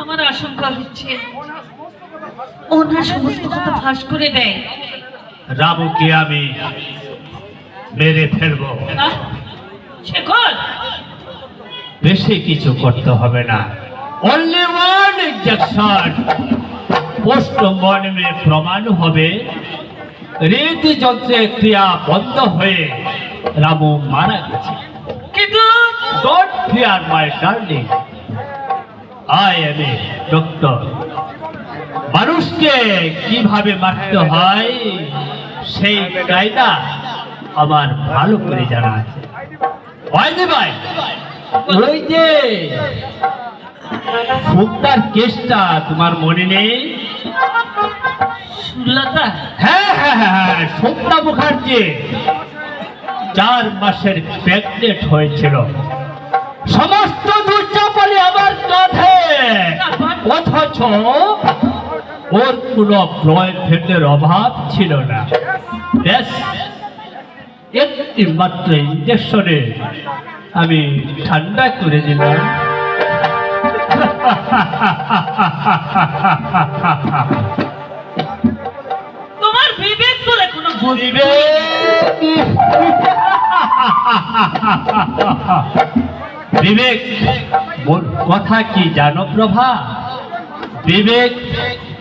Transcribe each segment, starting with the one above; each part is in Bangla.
আমার আশঙ্কা হচ্ছে ওনার সমস্ত কথা ফাঁস করে দেয়। রামুকে আমি মেরে ফেলব? শেখর! বেশি কিছু করতে হবে না। অনলি ওয়ান ইঞ্জেকশন পোস্টমর্টমে প্রমাণ হবে। হৃদযন্ত্রের ক্রিয়া বন্ধ হয়ে রামু মারা গেছে। কিন্তু don't fear my darling I am a doctor. মানুষকে কীভাবে মারতে হয় সেই কায়দা আমার ভালো করে জানা আছে। ভাই ওই যে ফুকটার কেসটা তোমার মনে নেই? সুলতা? হ্যাঁ হ্যাঁ হ্যাঁ মুখার্জি। চার মাসের প্রেগনেন্ট হয়েছিল। সমস্ত অথচ ওর কোনো বয়ফ্রেন্ডের অভাব ছিল না। ব্যাস একটি মাত্র ইঞ্জেকশনে আমি ঠান্ডা করে দিলাম। তোমার বিবেক কোনো বুঝবে বিবেক! কথা কি জানো প্রভা? বিবেক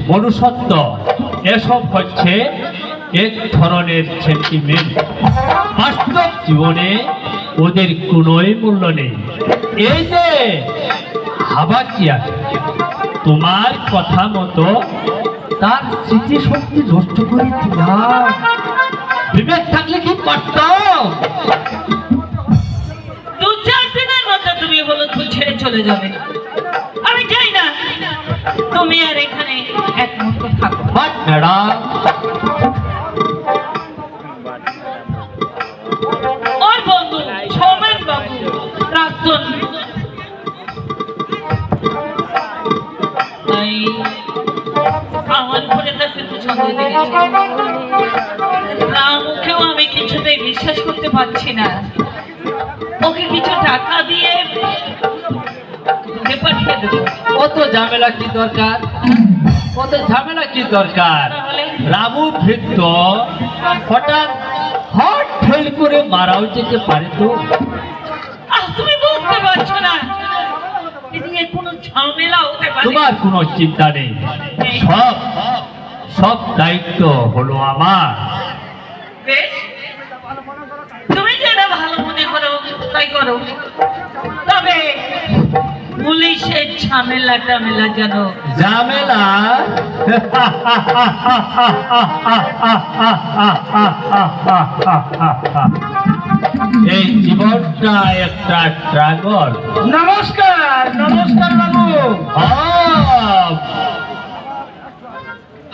মনুষ্যত্ব, এসব হচ্ছে এক ধরনের বাস্তব জীবনে ওদের কোনোই মূল্য নেই। এই যে হাবাকিয়া তোমার কথা মতো তার স্মৃতিশক্তি নষ্ট করে বিবেক চলে যাবে। আমি চাই না তুমি আর এখানে এক মুহূর্ত থাকো। But madam. ওর বন্ধু সৌমেন বাবু প্রাক্তন। আমার উপরে তার কিন্তু সন্দেহ লেগেছে রামুকেও আমি কিছুতেই বিশ্বাস করতে পারছি না। ওকে কিছু টাকা দিয়ে পাঠিয়ে দেবো। কত ঝামেলা কি দরকার? কত ঝামেলা কি দরকার? রামু ভৃত্য হঠাৎ হট ফেল করে মারাও যেতে পারে তো? তুমি বুঝতে পারছ না। তোমার কোনো চিন্তা নেই। সব সব দায়িত্ব হলো আমার। তুমি যেটা ভালো মনে করো তাই করো। তবে পুলিশের ঝামেলা টামেলা যেন। ঝামেলা? এই জীবনটা একটা ড্রাগন। নমস্কার নমস্কার বাবু।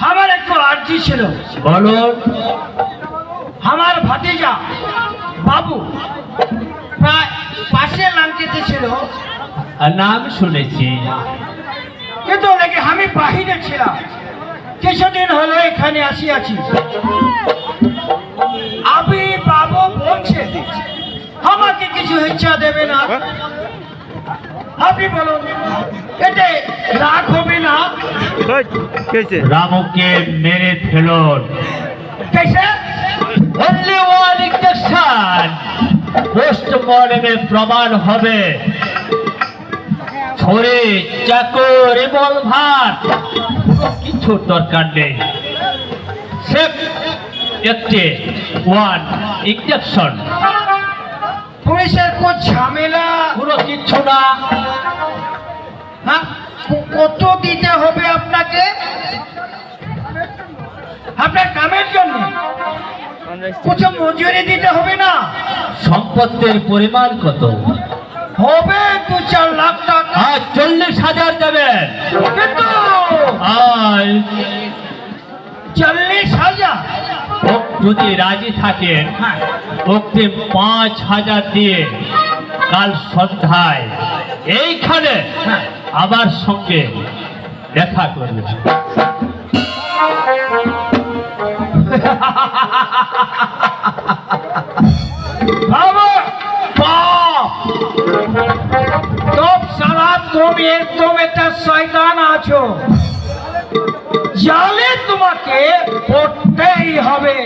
আমার একটু আর্জি ছিল। বলুন আমার ভাতিজা বাবু প্রায় পাশে লাঙ্কিতে ছিল। নাম শুনেছি। কিন্তু নাকি আমি বাহিরে ছিলাম। কিছুদিন হলো এখানে আসিয়াছি। আমি বাবু বলছে আমাকে কিছু ইচ্ছা দেবে না। আপনি বলুন এতে রাগ হবে না? রামুকে মেরে ফেলুন। পোস্টমর্টমে প্রমাণ হবে। ছড়ে চাকর রিভলভার কিছু দরকার নেই। সেফ একটি ওয়ান ইঞ্জেকশন পুলিশের কোন ঝামেলা? কোনো কিচ্ছু না। হ্যাঁ? কত দিতে হবে আপনাকে? আপনার কামের জন্য। কিছু মজুরি দিতে হবে না? সম্পত্তির পরিমাণ কত? হবে দু চার লাখ টাকা। আর চল্লিশ হাজার দেবেন। আর চল্লিশ হাজার। যদি রাজি থাকেন হ্যাঁ। ওকে পাঁচ হাজার দিয়ে কাল সন্ধ্যায় এইখানে আমার সঙ্গে দেখা করবে। তুমি একটা শয়তান আছো। জালে তোমাকে পড়তেই হবে।